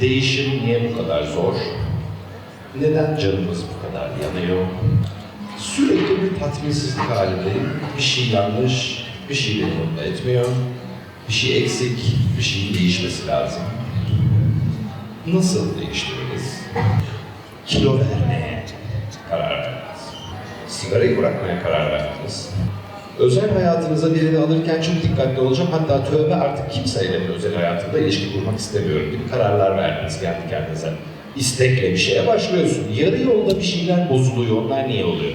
Değişim niye bu kadar zor? Neden canımız bu kadar yanıyor? Sürekli bir tatminsizlik halindeyim. Bir şey yanlış, bir şey beni mutlu etmiyor. Bir şey eksik, bir şeyin değişmesi lazım. Nasıl değiştiririz? Kilo vermeye karar verdiniz. Sigarayı bırakmaya karar verdiniz. Özel hayatınıza birini alırken çok dikkatli olacağım. Hatta tövbe artık kimseyle bir özel hayatımda ilişki kurmak istemiyorum gibi kararlar verdiniz kendi kendinize. İstekle bir şeye başlıyorsun. Yarı yolda bir şeyler bozuluyor. Onlar niye oluyor?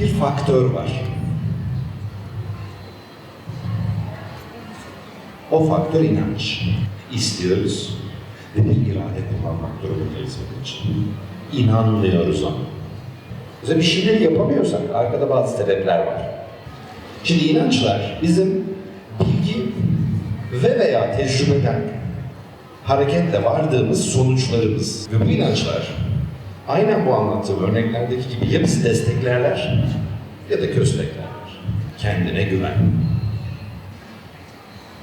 Bir faktör var. O faktör inanç. İstiyoruz ve bir irade kullanmak durumundayız bunun için. İnanmıyoruz ona. Mesela bir şeyleri yapamıyorsak arkada bazı sebepler var. Şimdi inançlar bizim bilgi ve veya tecrübeden hareketle vardığımız sonuçlarımız. Ve bu inançlar aynen bu anlattığım örneklerdeki gibi ya bizi desteklerler ya da kösteklerler. Kendine güven.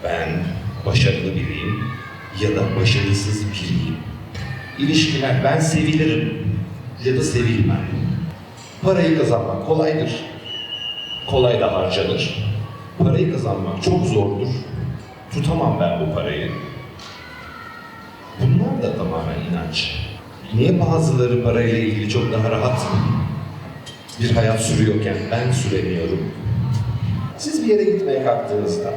Ben başarılı biriyim ya da başarısız biriyim. İlişkiler ben sevilirim ya da sevilmem. Parayı kazanmak kolaydır. Kolay da harcanır. Parayı kazanmak çok zordur. Tutamam ben bu parayı. Bunlar da tamamen inanç. Niye bazıları parayla ilgili çok daha rahat bir hayat sürüyorken ben süremiyorum? Siz bir yere gitmeye kalktığınızda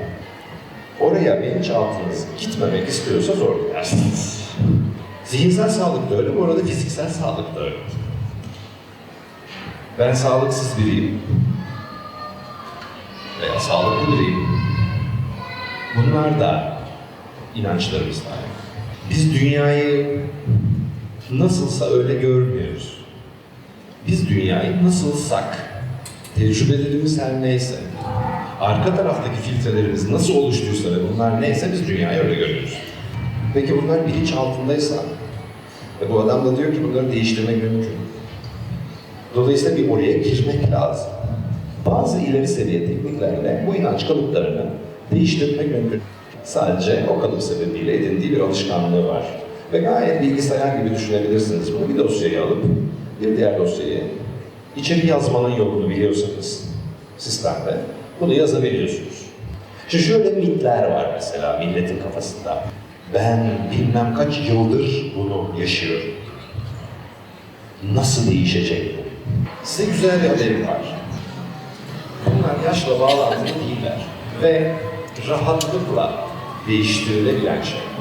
oraya bilinçaltınız gitmemek istiyorsa zor gidersiniz. Zihinsel sağlık da öyle, bu arada fiziksel sağlık da öyle. Ben sağlıksız biriyim. Veya sağlıklı biriyim. Bunlar da inançlarımızla. Biz dünyayı nasılsa öyle görmüyoruz. Biz dünyayı nasılsak, tecrübelerimiz her neyse, arka taraftaki filtrelerimiz nasıl oluştuysa ve bunlar neyse biz dünyayı öyle görüyoruz. Peki bunlar bilinç altındaysa, ve bu adam da diyor ki bunları değiştirmek mümkün. Dolayısıyla bir oraya girmek lazım. Bazı ileri seviye tekniklerle bu inanç kalıplarını değiştirmek mümkün. Sadece o kalıp sebebiyle edindiği bir alışkanlığı var. Ve gayet bilgisayar gibi düşünebilirsiniz bunu. Bir dosyayı alıp bir diğer dosyayı içeri yazmanın yolunu biliyorsanız sistemde bunu yazabiliyorsunuz. Şimdi şöyle mitler var mesela milletin kafasında. Ben bilmem kaç yıldır bunu yaşıyorum. Nasıl değişecek bu? Size güzel bir haberim var. Yaşla bağlantılı değiller ve rahatlıkla değiştirilebilen şeyler.